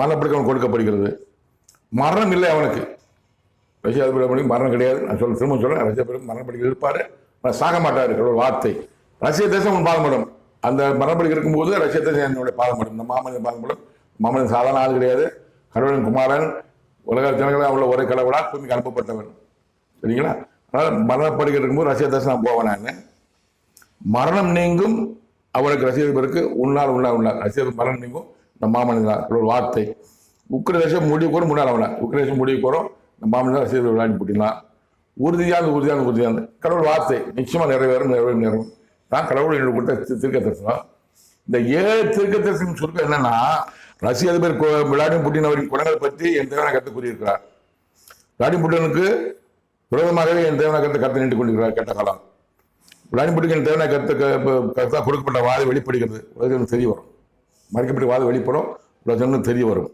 மரணப்படுக்க அவன் கொடுக்கப்படுகிறது. மரணம் இல்லை அவனுக்கு. ரஷ்யா அதிபர் மரணம் கிடையாது. நான் சொல்ல திரும்ப சொல்றேன். ரஷ்யா அதிபர் மரணப்படுக்க இருப்பாரு. ஆனால் சாக மாட்டார் ஒரு வார்த்தை. ரஷ்ய தேசம் உன் பாதப்படும் அந்த மரணப்படுக்க இருக்கும்போது ரஷ்ய தேசம் என்னுடைய பாதப்படும் இந்த மாமனித பாதப்படும் மாமனிதன் சாதாரண ஆள் கிடையாது. கடவுளின் குமாரன் உலக ஜனங்களாக உள்ள ஒரே கடவுளாக பூமிக்கு அனுப்பப்பட்டவன். சரிங்களா? அதனால் மரணப்படுக்க இருக்கும்போது ரஷ்ய தேசம் நான் போவேன் நான். மரணம் நீங்கும் அவருக்கு ரசிகர்களுக்கு உன்னார் உன்னார் உன்னார் ரசிகர் மரணம் நீங்கும். நம்ம மாமனிதான் ஒரு வார்த்தை. உக்ரைன் தேசம் முடிவு கூட முன்னாள் அவனை. உக்ரைன் முடிவு போகிறோம் நம்ம மாமனிதன் ரசிகர்கள் விளையாடி போட்டிடலாம் உறுதியான உறுதியான உறுதியான கடவுள் வார்த்தை. நிச்சயமாக நிறைவேறும் நிறைவேறும் நிறைவேறும். தான் கடவுள் எனக்கு கொடுத்த திருக்க தரிசனம் இந்த ஏழு திருக்க தரிசனம் சுருக்கம் என்னன்னா ரஷ்ய அதிபர் கு- விளாடிமிர் புட்டின் அவரின் குணங்களை பற்றி என் தேவனை கருத்து கூறியிருக்கிறார். விளாடிமிர் புட்டினுக்கு விரோதமாகவே என் தேவனை கருத்தை கருத்து நீண்டு கொண்டிருக்கிறார் கேட்ட காலம். விளாடிமிர் புட்டின் என் தேவனை கருத்து கருத்தாக கொடுக்கப்பட்ட வாதை வெளிப்படுகிறது. உலகத்துக்கு தெரிய வரும். மறைக்கப்பட்ட வாத வெளிப்படும் உலகத்துக்கு தெரிய வரும்.